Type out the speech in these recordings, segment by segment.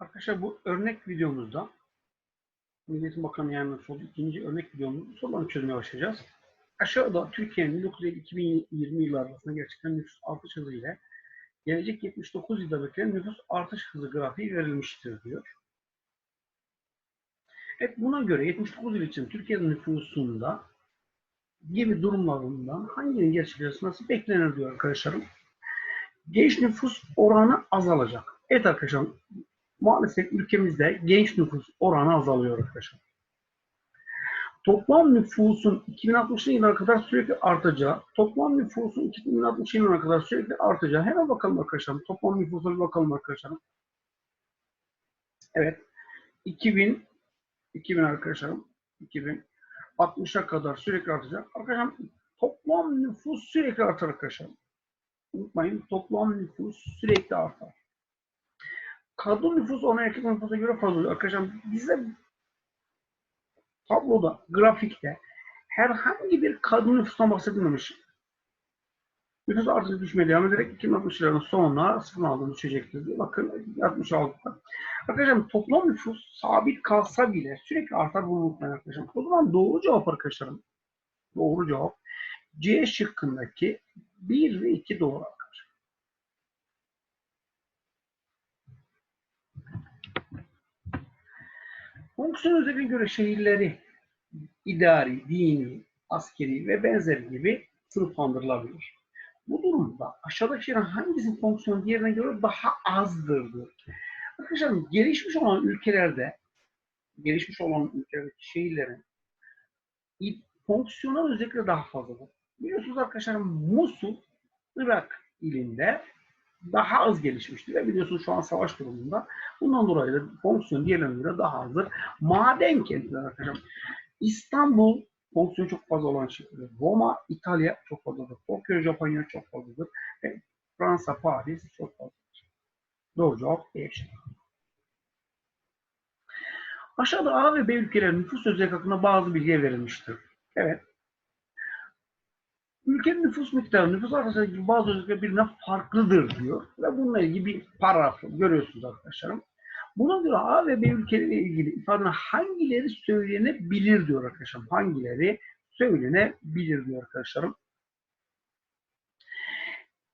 Arkadaşlar bu örnek videomuzda Milli Eğitim Bakanı yayınlamış olduğu ikinci örnek videomuzda sorularını çözmeye başlayacağız. Aşağıda Türkiye'nin 1950-2020 yılları arasında gerçekten nüfus artış hızı ile gelecek 79 yılda beklenen nüfus artış hızı grafiği verilmiştir diyor. Evet buna göre 79 yıl için Türkiye'nin nüfusunda gibi durumlarından hanginin gerçekleşmesi beklenir diyor arkadaşlarım. Genç nüfus oranı azalacak. Evet arkadaşlar maalesef ülkemizde genç nüfus oranı azalıyor arkadaşlar. Toplam nüfusun 2060 yılına kadar sürekli artacağı, toplam nüfusun 2060 yılına kadar sürekli artacağı. Hemen bakalım arkadaşlar. Toplam nüfusa bir bakalım arkadaşlar. Evet. 2000 2000 arkadaşlarım. 2060'a kadar sürekli artacak. Arkadaşlar toplam nüfus sürekli artar arkadaşlar. Unutmayın toplam nüfus sürekli artar. Kadın nüfus ona erkek nüfusa göre fazla oluyor. Arkadaşlar bize tabloda, grafikte herhangi bir kadın nüfustan bahsedilmemiş. Nüfus artışı düşmeye devam ederek 2060'ların sonuna sıfır aldığını düşecektir diye. Bakın 66'da. Arkadaşlar toplam nüfus sabit kalsa bile sürekli artar bunu unutmayın arkadaşlar. O zaman doğru cevap arkadaşlarım. Doğru cevap C şıkkındaki 1 ve 2 doğru arkadaşlar. Fonksiyon özelliğine göre şehirleri idari, dini, askeri ve benzeri gibi sınıflandırılabilir. Bu durumda aşağıdaki şehrin hangisinin fonksiyonu diğerine göre daha azdır. Arkadaşlar gelişmiş olan ülkelerde gelişmiş olan ülkelerdeki şehirlerin fonksiyonel özellikle daha fazladır. Biliyorsunuz arkadaşlar Musul Irak ilinde daha az gelişmiştir ve biliyorsunuz şu an savaş durumunda. Bundan dolayı da fonksiyon diğerlerine göre daha azdır. Maden kentler arkadaşlar. İstanbul fonksiyonu çok fazla olan şehirdir. Roma, İtalya çok fazladır. Tokyo, Japonya çok fazladır. Ve Fransa, Paris çok fazladır. Doğru cevap E. Aşağıda A ve B ülkelerin nüfus özellik hakkında bazı bilgiler verilmiştir. Evet. Ülkenin nüfus miktarı, nüfus gibi bazı özellikler birbirinden farklıdır diyor. Ve bununla ilgili bir paragraf görüyorsunuz arkadaşlarım. Buna göre A ve B ülkeleriyle ilgili ifadenin hangileri söylenebilir diyor arkadaşlarım. Hangileri söylenebilir diyor arkadaşlarım.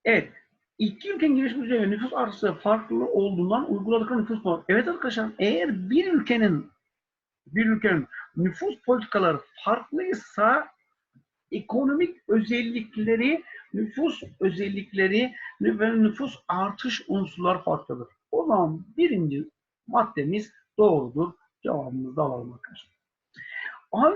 Evet. İki ülkenin gelişmiş üzerine nüfus artışı farklı olduğundan uyguladıkları nüfus var. Evet arkadaşlar eğer bir ülkenin bir ülkenin nüfus politikaları farklıysa ekonomik özellikleri, nüfus özellikleri ve nüfus artış unsurlar farklıdır. O zaman birinci maddemiz doğrudur. Cevabımızı da alalım arkadaşlar.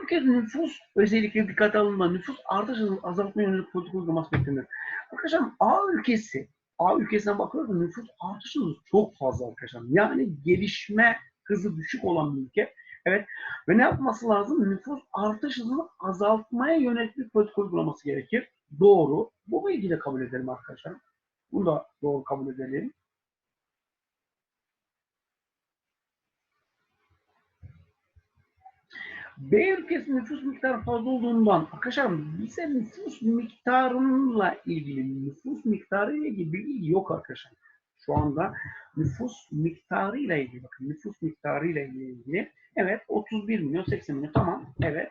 Ülkenin nüfus özellikleri dikkate alındığında nüfus artışının azaltma yönelik politika uygulaması beklenir. Arkadaşlar A ülkesi, A ülkesine bakıyoruz nüfus artışımız çok fazla arkadaşlar. Yani gelişme hızı düşük olan bir ülke. Evet. Ve ne yapması lazım? Nüfus artış hızını azaltmaya yönelik bir politika uygulaması gerekir. Doğru. Bu bilgiyi de kabul edelim arkadaşlar. Bunu da doğru kabul edelim. B ülkesinin nüfus miktarı fazla olduğundan arkadaşlar bize nüfus miktarıyla ilgili nüfus miktarı ile ilgili bilgi yok arkadaşlar. Şu anda nüfus miktarı ile ilgili bakın nüfus miktarı ile ilgili evet 31 milyon 80 milyon tamam evet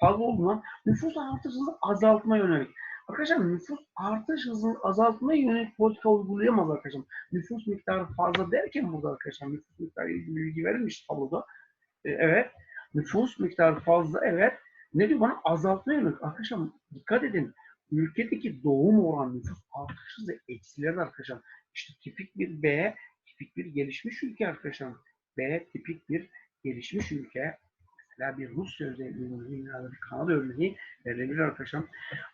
fazla olduğundan nüfus artış hızını azaltma yönelik. Arkadaşlar nüfus artış hızını azaltmaya yönelik politika uygulayamaz arkadaşlar. Nüfus miktarı fazla derken burada arkadaşlar nüfus miktarı bilgi verilmiş tabloda. Ee, evet nüfus miktarı fazla evet. Ne diyor bana? Azaltma yönelik. Arkadaşlar dikkat edin. Ülkedeki doğum oranı nüfus artış hızı eksilir arkadaşlar. İşte tipik bir B, tipik bir gelişmiş ülke arkadaşlar. B tipik bir gelişmiş ülke. Mesela bir Rusya örneği, ya bir Kanada örneği verilebilir arkadaşlar.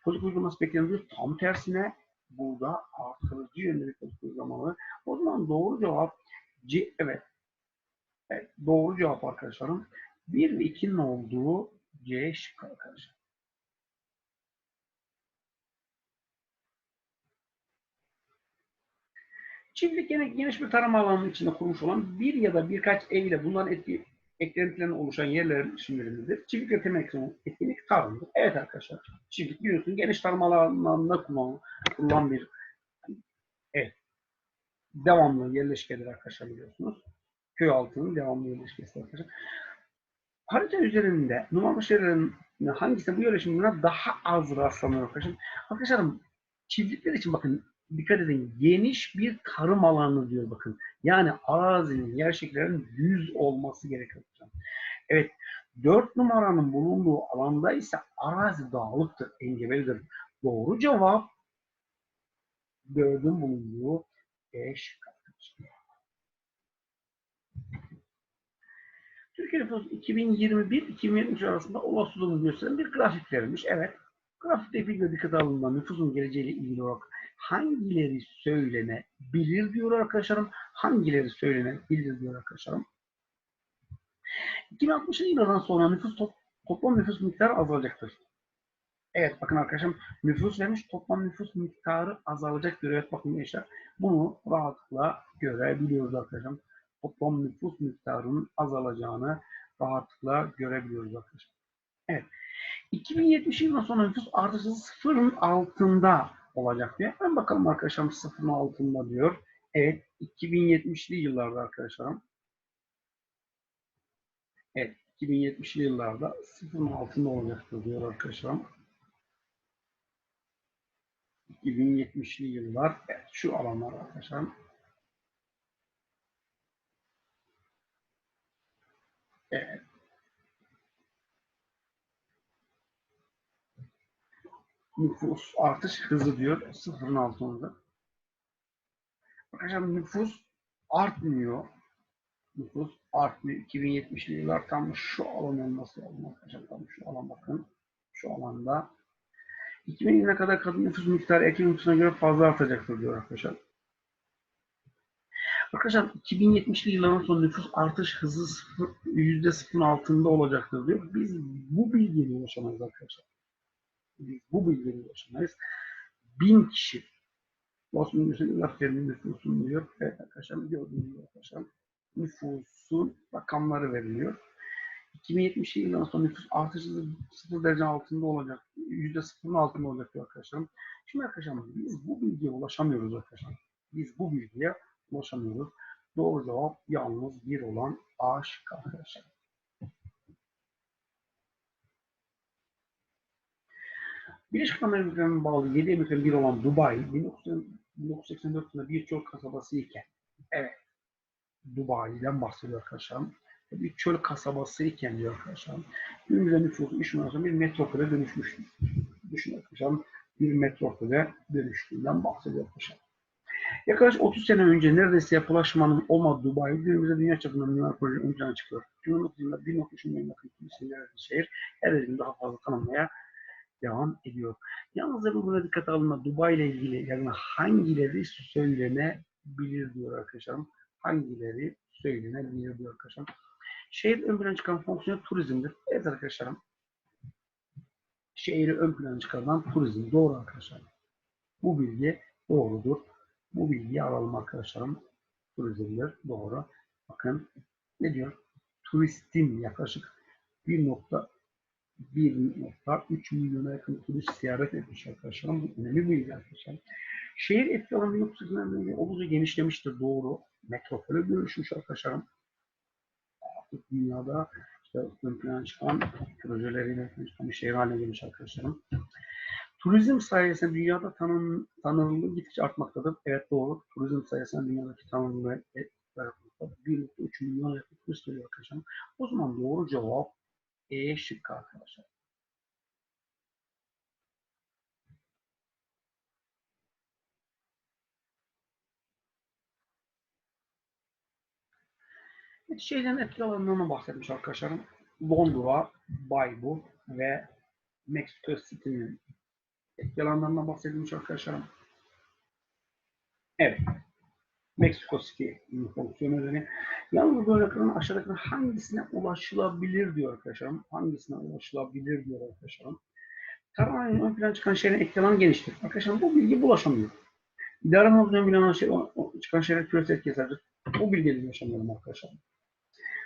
Politik uygulaması bekleniyor. Tam tersine burada artırıcı yönelik politik uygulamalı. O zaman doğru cevap C, evet. evet doğru cevap arkadaşlarım. 1 ve 2'nin olduğu C şıkkı arkadaşlar. Çiftlik yine geniş bir tarım alanının içinde kurmuş olan bir ya da birkaç ev ile bunların etki, eklentilerine oluşan yerlerin isimleridir. Çiftlik temel etkinlik tarımdır. Evet arkadaşlar, çiftlik biliyorsun geniş tarım alanlarında kullanılan, kullanılan bir evet, devamlı yerleşkedir arkadaşlar biliyorsunuz. köy altının devamlı yerleşkesi arkadaşlar. Harita üzerinde numaralı şehirlerin hangisi bu yerleşimine daha az rastlanıyor arkadaşlar? Arkadaşlarım çiftlikler için bakın dikkat edin geniş bir tarım alanı diyor bakın. Yani arazinin yer şekillerinin düz olması gerekiyor. Evet 4 numaranın bulunduğu alanda ise arazi dağlıktır, engebelidir. Doğru cevap 4'ün bulunduğu E şıkkı arkadaşlar. Türkiye nüfusu 2021-2023 arasında olasılığını gösteren bir grafik verilmiş. Evet. Grafikte bir dikkat alındığında nüfusun geleceğiyle ilgili olarak hangileri söylenebilir diyor arkadaşlarım. Hangileri söylenebilir diyor arkadaşlarım. 2060 yılından sonra nüfus top, toplam nüfus miktarı azalacaktır. Evet bakın arkadaşım nüfus vermiş toplam nüfus miktarı azalacak diyor. Evet bakın gençler bunu rahatlıkla görebiliyoruz arkadaşım. Toplam nüfus miktarının azalacağını rahatlıkla görebiliyoruz arkadaşlar. Evet. 2070 yılından sonra nüfus artışı sıfırın altında olacak diyor. Hemen bakalım arkadaşlarım sıfırın altında diyor. Evet 2070'li yıllarda arkadaşlarım. Evet 2070'li yıllarda sıfırın altında olacaktır diyor arkadaşlarım. 2070'li yıllar evet, şu alanlar arkadaşlar. Evet. Nüfus artış hızı diyor. Sıfırın altında. Arkadaşlar nüfus artmıyor. Nüfus artmıyor. 2070'li yıllar tam şu alan olması lazım arkadaşlar. Tam şu alan bakın. Şu alanda 2020'ne kadar kadın nüfus miktarı erkek nüfusuna göre fazla artacaktır diyor arkadaşlar. Arkadaşlar 2070'li yılların son nüfus artış hızı sıfır, %0'ın altında olacaktır diyor. Biz bu bilgiyle ulaşamayız arkadaşlar. Biz bu bilgiyle ulaşamayız. Bin kişi Los Angeles'ın ilahlarının nüfusun diyor. Evet arkadaşlar gördüğünüz gibi arkadaşlar nüfusun rakamları veriliyor. 2070 yılından sonra nüfus artışı 0 derece altında olacak. %0'ın altında olacak diyor arkadaşlarım. Şimdi arkadaşlar biz bu bilgiye ulaşamıyoruz arkadaşlar. Biz bu bilgiye ulaşamıyoruz. Doğru cevap yalnız bir olan A şıkkı arkadaşlar. Birleşik Amerika'nın bağlı 7 emirliklerin bir olan Dubai 1984 yılında bir çöl kasabası iken evet Dubai'den bahsediyor arkadaşlar. Bir çöl kasabası iken diyor arkadaşlar. Günümüzde nüfusu 3 milyon bir metropole dönüşmüştür. Düşünün arkadaşlar bir metropole dönüştüğünden bahsediyor arkadaşlar. Yaklaşık 30 sene önce neredeyse yapılaşmanın olmadığı Dubai günümüzde dünya çapında mimar proje ön plana çıkıyor. 2009 yılında 1.3 milyon yakın kiliseli şehir her daha fazla tanınmaya devam ediyor. Yalnız da burada dikkat alınma Dubai ile ilgili yani hangileri söylenebilir diyor arkadaşlarım. Hangileri söylenebilir diyor arkadaşlarım. Şehir ön plana çıkan fonksiyon turizmdir. Evet arkadaşlarım. Şehri ön plana çıkaran turizm. Doğru arkadaşlar. Bu bilgi doğrudur. Bu bilgiyi alalım arkadaşlarım. Turizmdir. Doğru. Bakın ne diyor? Turistin yaklaşık 1.1.3 milyona yakın turist ziyaret etmiş arkadaşlarım. Bu önemli bir bilgi arkadaşlar. Şehir etki alanı 1980'den oldukça genişlemiştir. Doğru. Metropole dönüşmüş arkadaşlarım. Artık dünyada işte ön plana çıkan projeleriyle bir şehir haline gelmiş arkadaşlarım. Turizm sayesinde dünyada tanın, tanınırlığı gittikçe artmaktadır. Evet doğru. Turizm sayesinde dünyadaki tanınırlığı 1.3 milyon yakın turist geliyor arkadaşlar. O zaman doğru cevap E şıkkı arkadaşlar. Şeylerin etkili alanlarından bahsetmiş arkadaşlarım. Londra, Bayburt ve Mexico City'nin etki alanlarından bahsedilmiş arkadaşlarım. Evet. Mexico City fonksiyonu üzerine. Yalnız bu örneklerin aşağıdakilerin hangisine ulaşılabilir diyor arkadaşlarım. Hangisine ulaşılabilir diyor arkadaşlarım. Taramanın ön plana çıkan şehrin etki alanı geniştir. Arkadaşlarım bu bilgi bulaşamıyor. İdarenin ön plana şey, çıkan şehrin küresel etkisidir. Bu bilgiyle ulaşamıyorum arkadaşlar.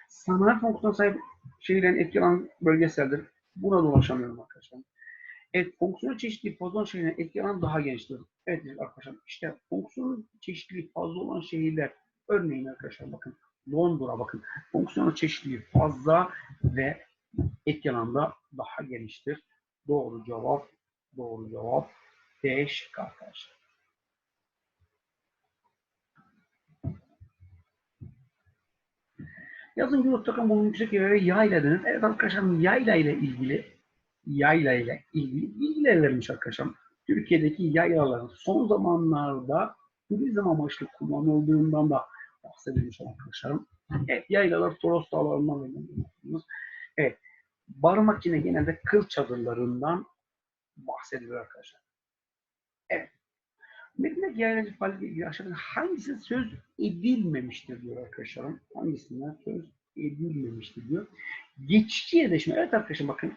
Sanayi fonksiyonu sahip şehirlerin etki alan bölgeseldir. Buna da ulaşamıyorum arkadaşlar. Evet, fonksiyon çeşitliliği fazla olan şehirlerin etki alanı daha geniştir. Evet arkadaşlar, işte fonksiyon çeşitliliği fazla olan şehirler, örneğin arkadaşlar bakın, Londra bakın fonksiyonel çeşitliliği fazla ve etki alanda daha geniştir. Doğru cevap, doğru cevap D şıkkı arkadaşlar. Yazın yurt takım bulunmuş yüksek yayla denir. Evet arkadaşlar yayla ile ilgili yayla ile ilgili bilgiler vermiş arkadaşlar. Türkiye'deki yaylaların son zamanlarda turizm amaçlı kullanıldığından da bahsedilmiş arkadaşlarım. Evet, yaylalar Toros Dağları'ndan veriyorsunuz. Evet, barınak yine genelde kıl çadırlarından bahsedilir arkadaşlar. Evet. Metindeki yaylacı faaliyetiyle ilgili aşağıda hangisi söz edilmemiştir diyor arkadaşlarım. Hangisinden söz edilmemiştir diyor. Geçici yerleşme. Evet arkadaşlar bakın.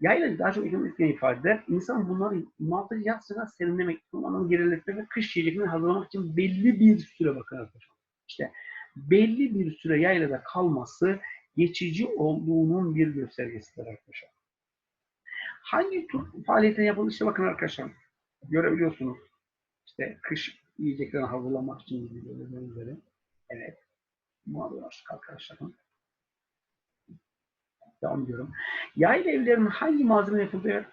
Yaylacı daha çok ekonomik ifade eder. İnsan bunları mantıcı yaz sıra serinlemek, onların geriletmek ve kış yiyeceklerini hazırlamak için belli bir süre bakın arkadaşlar. İşte belli bir süre yaylada kalması geçici olduğunun bir göstergesidir arkadaşlar. Hangi tür faaliyetin yapılışına bakın arkadaşlar. Görebiliyorsunuz. İşte kış yiyeceklerini hazırlamak için gibi üzere. Evet. Muhabbet açtık arkadaşlarım. Devam ediyorum. Yayla evlerinin hangi malzeme yapılıyor?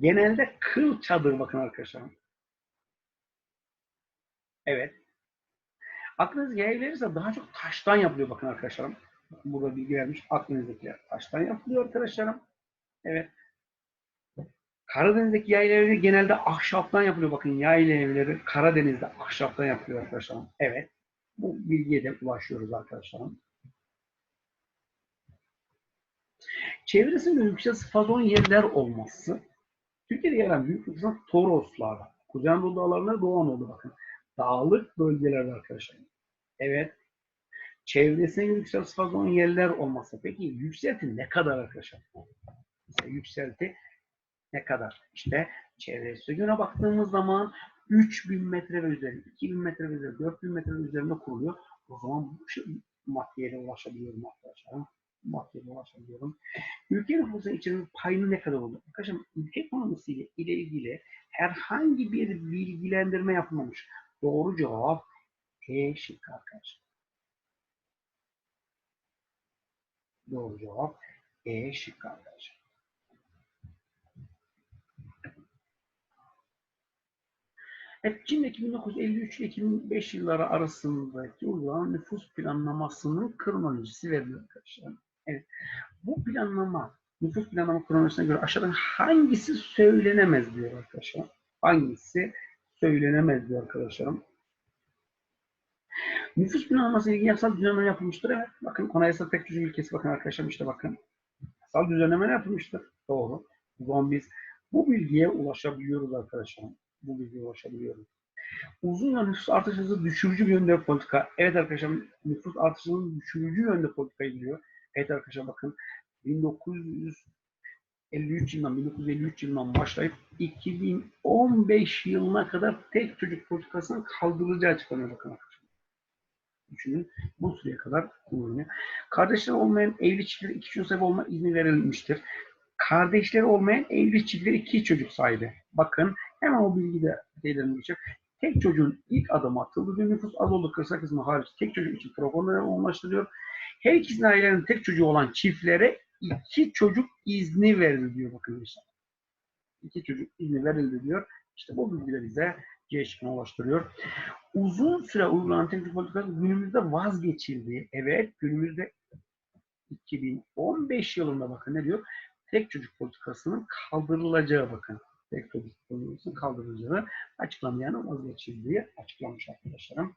Genelde kıl çadır bakın arkadaşlarım. Evet. Akdeniz yaylaları ise daha çok taştan yapılıyor bakın arkadaşlarım. Bakın burada bilgi vermiş. Akdeniz'dekiler taştan yapılıyor arkadaşlarım. Evet. Karadeniz'deki yayla evleri genelde ahşaptan yapılıyor. Bakın yayla evleri Karadeniz'de ahşaptan yapılıyor arkadaşlarım. Evet. Bu bilgiye de ulaşıyoruz arkadaşlarım. Çevresinde yüksek fazon yerler olması Türkiye'de alan büyük kısmı Toroslar, Kuzey Anadolu dağlarına Doğu Anadolu bakın. Dağlık bölgelerde arkadaşlar. Evet. Çevresinde yüksek fazon yerler olması. Peki yükselti ne kadar arkadaşlar? Mesela yükselti ne kadar? İşte çevresi göre baktığımız zaman 3000 metre ve üzeri, 2000 metre ve üzeri, 4000 metre ve üzerinde kuruluyor. O zaman bu şey, maddeye ulaşabiliyorum arkadaşlar. Maddeye ulaşabiliyorum. Ülke nüfusunun içinin payını ne kadar olur? Arkadaşlar ülke ekonomisi ile, ilgili herhangi bir bilgilendirme yapılmamış. Doğru cevap E şıkkı arkadaşlar. Doğru cevap E şıkkı arkadaşlar. Evet, Çin'deki 1953 ile 2005 yılları arasındaki uygulanan nüfus planlamasının kronolojisi veriliyor arkadaşlar. Evet, bu planlama, nüfus planlama kronolojisine göre aşağıdan hangisi söylenemez diyor arkadaşlar. Hangisi söylenemez diyor arkadaşlarım. Nüfus planlaması ilgili yasal düzenleme yapılmıştır. Evet, bakın anayasal tek çocuk ülkesi bakın arkadaşlar işte bakın. Yasal düzenleme yapılmıştır. Doğru. O zaman biz bu bilgiye ulaşabiliyoruz arkadaşlar bu bilgiye ulaşabiliyoruz. Uzun yol nüfus artış hızı düşürücü bir yönde politika. Evet arkadaşlar nüfus artışının düşürücü yönde politika gidiyor. Evet arkadaşlar bakın 1953 yılından 1953 yılından başlayıp 2015 yılına kadar tek çocuk politikasının kaldırılacağı açıklanıyor bakın arkadaşlar. Düşünün bu süreye kadar kullanılıyor. Kardeşleri olmayan evli çiftlere iki çocuk sahibi olma izni verilmiştir. Kardeşleri olmayan evli çiftleri iki çocuk sahibi. Bakın Hemen o bilgi de geçecek. Tek çocuğun ilk adımı atıldı diyor. Nüfus az olduğu kısa kısmı hariç tek çocuk için programları olmaştırıyor. Her ikisinin ailelerinin tek çocuğu olan çiftlere iki çocuk izni verildi diyor bakın işte. İki çocuk izni verildi diyor. İşte bu bilgiler bize C ulaştırıyor. Uzun süre uygulanan çocuk politikası günümüzde vazgeçildi. Evet günümüzde 2015 yılında bakın ne diyor? Tek çocuk politikasının kaldırılacağı bakın tek çocuk konusunun kaldırılacağı açıklamayan vazgeçildiği açıklamış arkadaşlarım.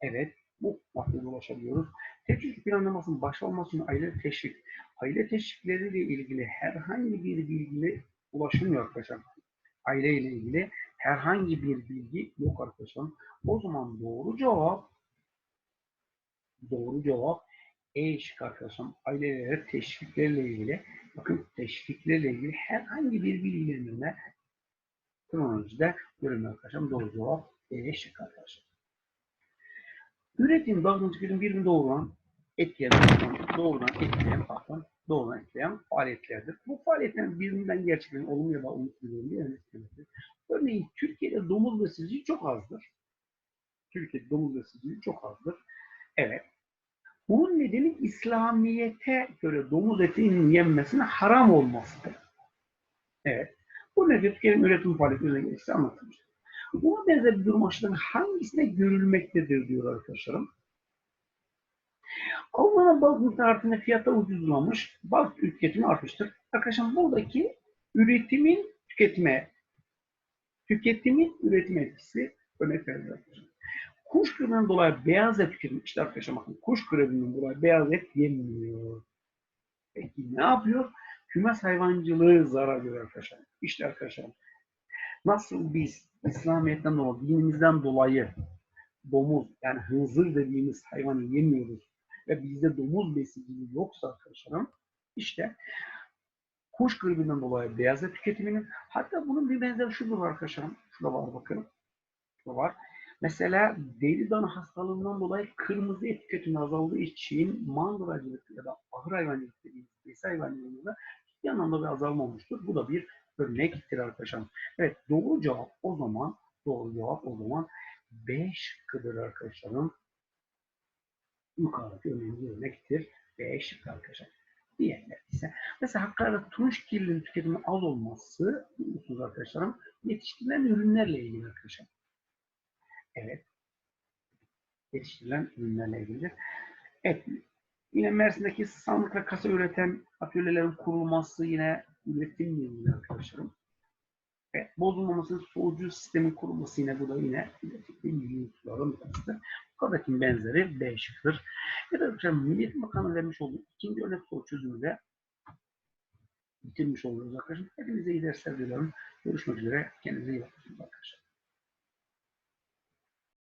Evet, bu maddeye ulaşabiliyoruz. Çocuk planlamasının başlamasının aile teşvik, aile teşvikleriyle ilgili herhangi bir bilgi ulaşılmıyor arkadaşlar. Aile ile ilgili herhangi bir bilgi yok arkadaşlar. O zaman doğru cevap doğru cevap E şık arkadaşlar. Ailelere teşviklerle ilgili bakın teşviklerle ilgili herhangi bir bilgilendirme kronolojide görünmüyor arkadaşlar. Doğru cevap E şık arkadaşlar. Üretim dağıtıcı birbirine doğrudan etkileyen, doğrudan etkileyen, pardon, doğrudan etkileyen faaliyetlerdir. Bu faaliyetlerin birbirinden gerçekten olumlu ya da olumsuz bir etkilemesidir. Örneğin Türkiye'de domuz besiciliği çok azdır. Türkiye'de domuz besiciliği çok azdır. Evet. İslamiyet'e göre domuz etinin yenmesine haram olmasıdır. Evet. Bu nedir? Tüketim üretim faaliyeti üzerine gelişti anlatılmış. Buna benzer bir durum aşıların hangisine görülmektedir diyor arkadaşlarım. Avrupa'nın balık miktarı artınca fiyata ucuzlamış, balık tüketimi artmıştır. Arkadaşlar buradaki üretimin tüketime, tüketimin üretim etkisi örnek verilir. Kuş gribinin dolayı beyaz et tüketimi, işte arkadaşlar bakın kuş gribinin dolayı beyaz et yenmiyor. Peki ne yapıyor? Kümes hayvancılığı zarar görüyor arkadaşlar. İşte arkadaşlar nasıl biz İslamiyet'ten dolayı, dinimizden dolayı domuz yani hınzır dediğimiz hayvanı yemiyoruz ve bizde domuz besi yoksa arkadaşlarım işte kuş gribinden dolayı beyaz et tüketiminin hatta bunun bir benzeri şudur arkadaşlarım. Şurada var bakın. Şurada var. Mesela deri dana hastalığından dolayı kırmızı et tüketimi azaldığı için mangıracılık ya da ahır hayvancılık dediğimiz besi hayvancılığında ciddi anlamda bir azalma olmuştur. Bu da bir örnektir arkadaşlar. Evet doğru cevap o zaman doğru cevap o zaman B şıkkıdır arkadaşlarım. Yukarıdaki önemli örnektir. B şıkkı arkadaşlar. Diğerler ise mesela Hakkari'de turunç kirliliğinin tüketimi az olması biliyorsunuz arkadaşlarım yetiştirilen ürünlerle ilgili arkadaşlar. Evet. Yetiştirilen ürünlerle ilgili. Evet. Yine Mersin'deki sandık ve kasa üreten atölyelerin kurulması yine üretimle ilgili arkadaşlarım. Evet, bozulmamasının soğucu sistemin kurulması yine bu da yine üretimle ilgili unsurların bir tanesidir. Buradaki benzeri B şıkkıdır. Evet arkadaşlar Milli Bakanı vermiş olduğu ikinci örnek soru çözümüyle bitirmiş oluyoruz arkadaşlar. Hepinize iyi dersler diliyorum. Görüşmek üzere. Kendinize iyi bakın arkadaşlar.